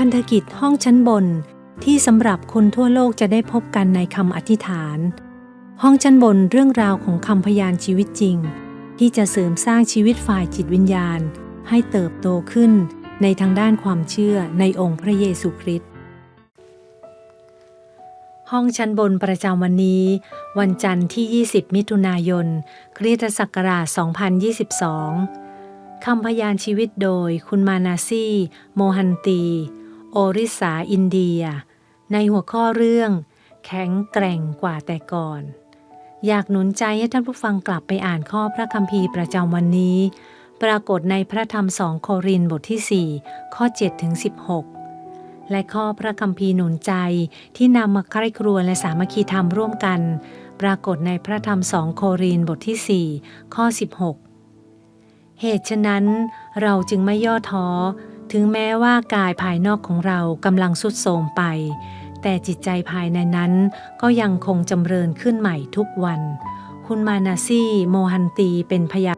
พันธกิจห้องชั้นบนที่สำหรับคนทั่วโลกจะได้พบกันในคำอธิษฐาน ห้องชั้นบนเรื่องราวของคำพยานชีวิตจริง ที่จะเสริมสร้างชีวิตฝ่ายจิตวิญญาณ ให้เติบโตขึ้นในทางด้านความเชื่อในองค์พระเยซูคริสต์ห้องชั้นบนประจำวันนี้ วันจันทร์ที่ 20 มิถุนายน คริสตศักราช 2022 คำพยานชีวิตโดยคุณมานาซีโมฮันตี โอริสาอินเดีย ในหัวข้อเรื่อง แข็งแกร่งกว่าแต่ก่อน อยากหนุนใจให้ท่านผู้ฟังกลับไปอ่านข้อพระคัมภีร์ประจำวันนี้ ปรากฏในพระธรรมสองโครินบทที่ 4 ข้อ7ถึง16 และข้อพระคัมภีร์หนุนใจที่นำมาใคร่ครวญและสามัคคีธรรมร่วมกัน ปรากฏในพระธรรมสองโครินบทที่ 4 ข้อ 16 เหตุฉะนั้นเราจึงไม่ย่อท้อ ถึงแม้ว่ากายภายนอกของเรากำลังสุดโทรมไป แต่จิตใจภายในนั้นก็ยังคงจำเริญขึ้นใหม่ทุกวัน คุณมานาซีโมฮันตีเป็นพยา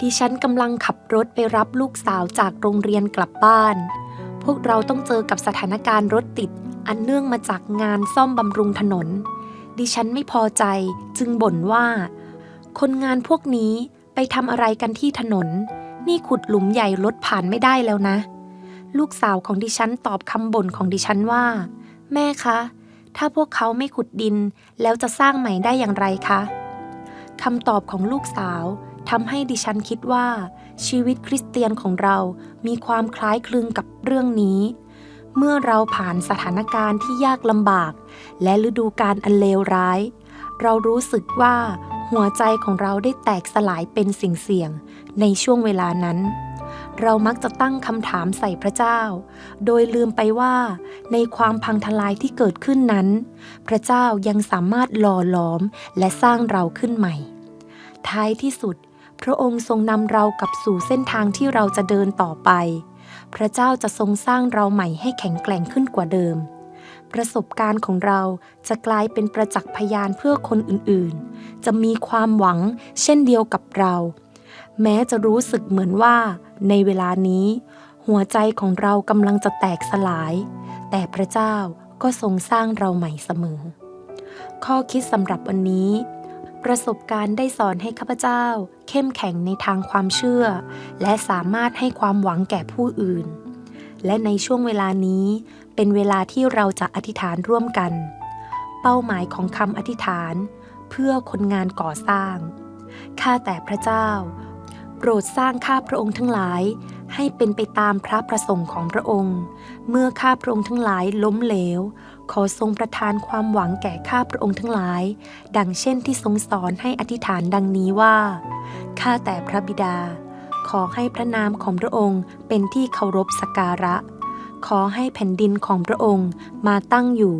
ดิฉันกำลังขับรถไปรับลูกสาวจากโรงเรียนกลับบ้าน พวกเราต้องเจอกับสถานการณ์รถติด อันเนื่องมาจากงานซ่อมบำรุงถนน ดิฉันไม่พอใจจึงบ่นว่า คนงานพวกนี้ไปทำอะไรกันที่ถนน นี่ขุดหลุมใหญ่รถผ่านไม่ได้แล้วนะ ลูกสาวของดิฉันตอบคำบ่นของดิฉันว่า แม่คะ ถ้าพวกเขาไม่ขุดดินแล้วจะสร้างใหม่ได้อย่างไรคะคำตอบของลูกสาวทำให้ดิฉันคิดว่า ชีวิตคริสเตียนของเรามีความคล้ายคลึงกับเรื่องนี้ เมื่อเราผ่านสถานการณ์ที่ยากลำบาก และฤดูการอันเลวร้าย เรารู้สึกว่าหัวใจของเราได้แตกสลายเป็นสิ่งเสี่ยง ในช่วงเวลานั้น เรามักจะตั้งคำถามใส่พระเจ้า โดยลืมไปว่า ในความพังทลายที่เกิดขึ้นนั้น พระเจ้ายังสามารถหล่อหลอมและสร้างเราขึ้นใหม่ ท้ายที่สุด พระองค์ทรงนำเรากลับสู่เส้นทางที่เราจะเดินต่อไป พระเจ้าจะทรงสร้างเราใหม่ให้แข็งแกร่งขึ้นกว่าเดิมประสบการณ์ของเราจะกลายเป็นประจักษ์พยานเพื่อคนอื่นๆ จะมีความหวังเช่นเดียวกับเรา แม้จะรู้สึกเหมือนว่า ในเวลานี้ หัวใจของเรากำลังจะแตกสลาย แต่พระเจ้าก็ทรงสร้างเราใหม่เสมอ ข้อคิดสำหรับวันนี้ ประสบการณ์ได้สอนให้ข้าพเจ้า เข้มแข็งในทางความเชื่อ และสามารถให้ความหวังแก่ผู้อื่น และในช่วงเวลานี้ เป็นเวลาที่เราจะอธิษฐานร่วมกัน เป้าหมายของคำอธิษฐาน เพื่อคนงานก่อสร้างข้าแต่พระเจ้า โปรดสร้างข้าพระองค์ทั้งหลาย ให้เป็นไปตามพระประสงค์ของพระองค์ เมื่อข้าพระองค์ทั้งหลายล้มเหลว ขอทรงประทานความหวังแก่ข้าพระองค์ทั้งหลาย ดังเช่นที่ทรงสอนให้อธิษฐานดังนี้ว่า ข้าแต่พระบิดา ขอให้พระนามของพระองค์เป็นที่เคารพสักการะ ขอให้แผ่นดินของพระองค์มาตั้งอยู่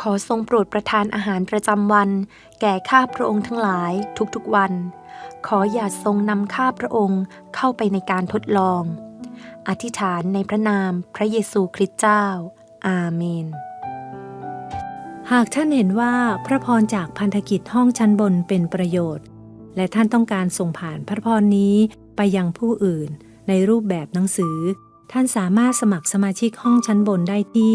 ขอทรงโปรดประทานอาหารประจำวัน แก่ข้าพระองค์ทั้งหลายทุกๆวัน ขออย่าทรงนำข้าพระองค์เข้าไปในการทดลอง อธิษฐานในพระนามพระเยซูคริสต์เจ้า อาเมน หากท่านเห็นว่าพระพรจากพันธกิจห้องชั้นบนเป็นประโยชน์ และท่านต้องการส่งผ่านพระพรนี้ไปยังผู้อื่น ในรูปแบบหนังสือ ท่านสามารถสมัครสมาชิกห้องชั้นบนได้ที่